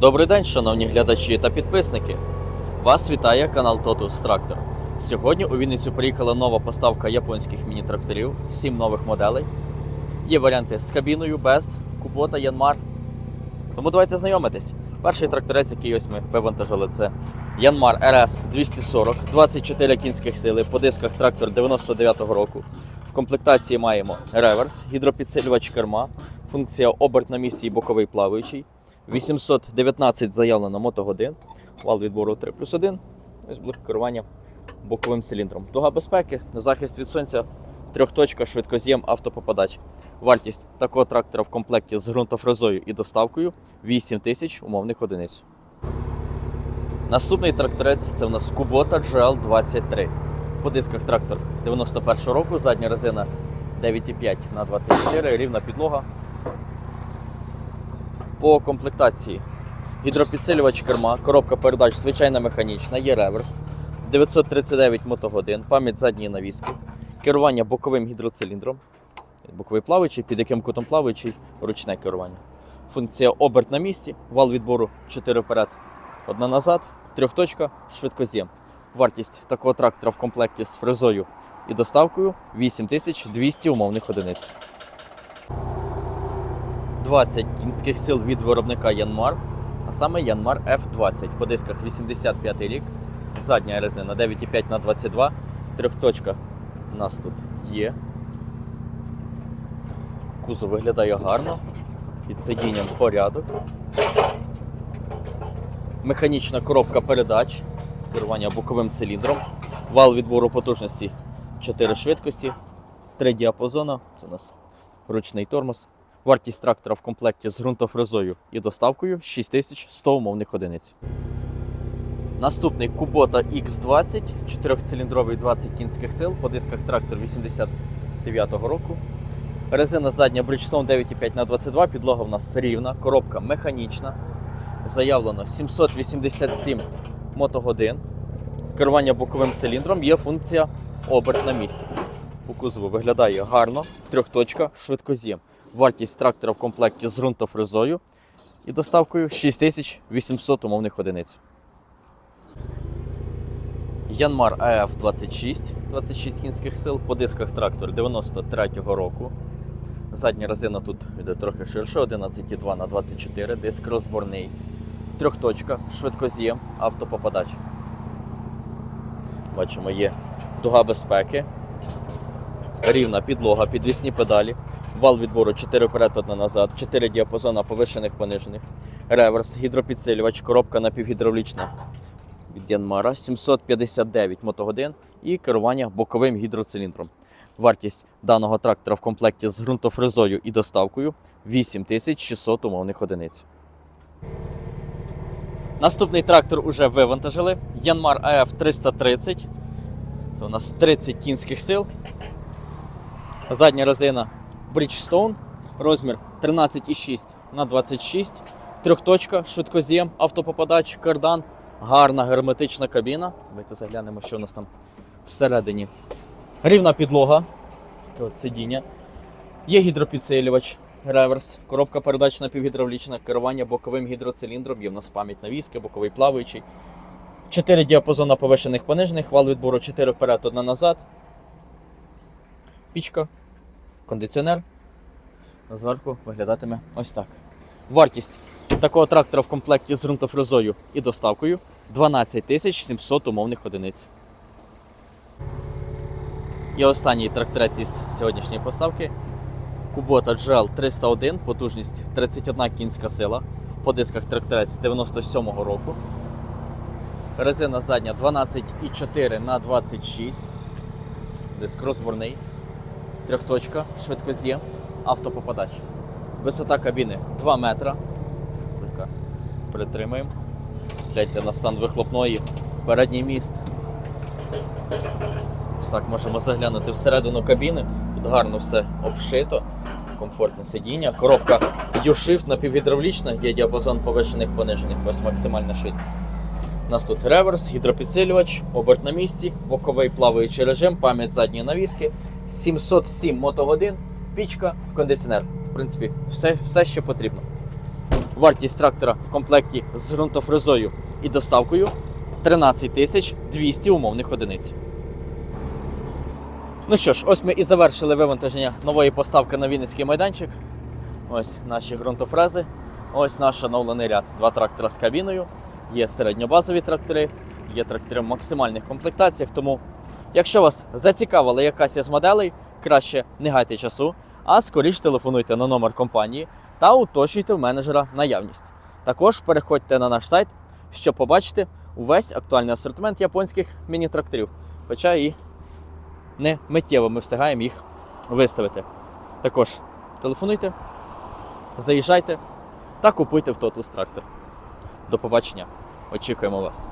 Добрий день, шановні глядачі та підписники. Вас вітає канал Totus Tractor. Сьогодні у Вінницю приїхала нова поставка японських міні-тракторів, 7 нових моделей. Є варіанти з кабіною, без, Кубота, Янмар. Тому давайте знайомитись. Перший тракторець, який ось ми вивантажили, це Янмар RS 240, 24 кінських сили, по дисках трактор 99-го року. В комплектації маємо реверс, гідропідсилювач керма, функція оберт на місці боковий плаваючий. 819 заявлено мотогодин, вал відбору 3 плюс 1, ось блок керування боковим циліндром. Дуга безпеки, захист від сонця, трьохточка, швидкоз'єм, автопопадач. Вартість такого трактора в комплекті з ґрунтофрезою і доставкою 8 тисяч умовних одиниць. Наступний тракторець це у нас Kubota GL23. По дисках трактор 91 року, задня резина 9,5 на 24, рівна підлога. По комплектації гідропідсилювач керма, коробка передач звичайна механічна, є реверс, 939 мотогодин, пам'ять задньої навіски, керування боковим гідроциліндром, боковий плаваючий, під яким кутом плаваючий, ручне керування. Функція оберт на місці, вал відбору 4 вперед, одна назад, трьохточка, швидкоз'єм. Вартість такого трактора в комплекті з фрезою і доставкою 8200 умовних одиниць. 20 кінських сил від виробника Янмар, а саме Янмар F20 по дисках 85 рік, задня резина 9,5 на 22, трьохточка у нас тут є. Кузов виглядає гарно, під сидінням порядок. Механічна коробка передач, керування боковим циліндром, вал відбору потужності 4 швидкості, 3 діапазона, це у нас ручний тормоз. Вартість трактора в комплекті з ґрунтофрезою і доставкою 6100 умовних одиниць. Наступний Kubota X20, 4-циліндровий 20 кінських сил, по дисках трактор 89-го року. Резина задня Bridgestone 9,5 на 22 підлога в нас рівна, коробка механічна. Заявлено 787 мотогодин. Керування боковим циліндром є функція оберт на місці. По кузову виглядає гарно, трьохточка, швидкоз'єм. Вартість трактора в комплекті з ґрунтофрезою і доставкою 6800 умовних одиниць. Янмар АФ 26, 26 кінських сил, по дисках трактор 93-го року. Задня резина тут йде трохи ширше, 11,2 на 24, диск розборний. Трьохточка, швидкоз'єм, автопопадач. Бачимо, є дуга безпеки, рівна підлога, підвісні педалі, вал відбору 4 вперед, 1 назад, 4 діапазона повишених понижених, реверс, гідропідсилювач, коробка напівгідравлічна від Янмара, 759 мотогодин і керування боковим гідроциліндром. Вартість даного трактора в комплекті з ґрунтофрезою і доставкою 8600 умовних одиниць. Наступний трактор уже вивантажили. Янмар АФ 330. Це у нас 30 кінських сил. Задня резина Bridgestone. Розмір 13,6 на 26. Трьохточка, швидкоз'єм, автопопадач, кардан. Гарна герметична кабіна. Давайте заглянемо, що у нас там всередині. Рівна підлога. От сидіння. Є гідропідсилювач, реверс, коробка передач напівгідравлічна, керування боковим гідроциліндром, є в нас пам'ять навіски, боковий плаваючий. 4 діапазона повишених понижених, вал відбору 4 вперед, 1 назад. Пічка, кондиціонер. Зверху виглядатиме ось так. Вартість такого трактора в комплекті з ґрунтофрезою і доставкою 12 700 умовних одиниць. І останній тракторець із сьогоднішньої поставки Kubota GL 301, потужність 31 кінська сила. По дисках тракторець 97-го року. Резина задня 12,4 на 26. Диск розборний. Трьохточка, швидкоз'єм, автопопадач. Висота кабіни 2 метра. Слегка притримуємо. Гляньте на стан вихлопної, передній міст. Ось так можемо заглянути всередину кабіни. Тут гарно все обшито, комфортне сидіння. Коробка U-Shift напівгідравлічна, є діапазон повишених понижених, ось максимальна швидкість. У нас тут реверс, гідропідсилювач, оберт на місці, боковий плаваючий режим, пам'ять задньої навіски, 707 мотогодин, пічка, кондиціонер. В принципі, все, все що потрібно. Вартість трактора в комплекті з ґрунтофрезою і доставкою 13 200 умовних одиниць. Ну що ж, ось ми і завершили вивантаження нової поставки на Вінницький майданчик. Ось наші ґрунтофрези. Ось наш оновлений ряд. Два трактора з кабіною. Є середньобазові трактори, є трактори в максимальних комплектаціях. Тому, якщо вас зацікавила якась із моделей, краще не гайте часу, а скоріш телефонуйте на номер компанії та уточнюйте в менеджера наявність. Також переходьте на наш сайт, щоб побачити увесь актуальний асортимент японських міні-тракторів. Хоча і не миттєво ми встигаємо їх виставити. Також телефонуйте, заїжджайте та купуйте в Totus трактор. До побачення. Очікуємо вас.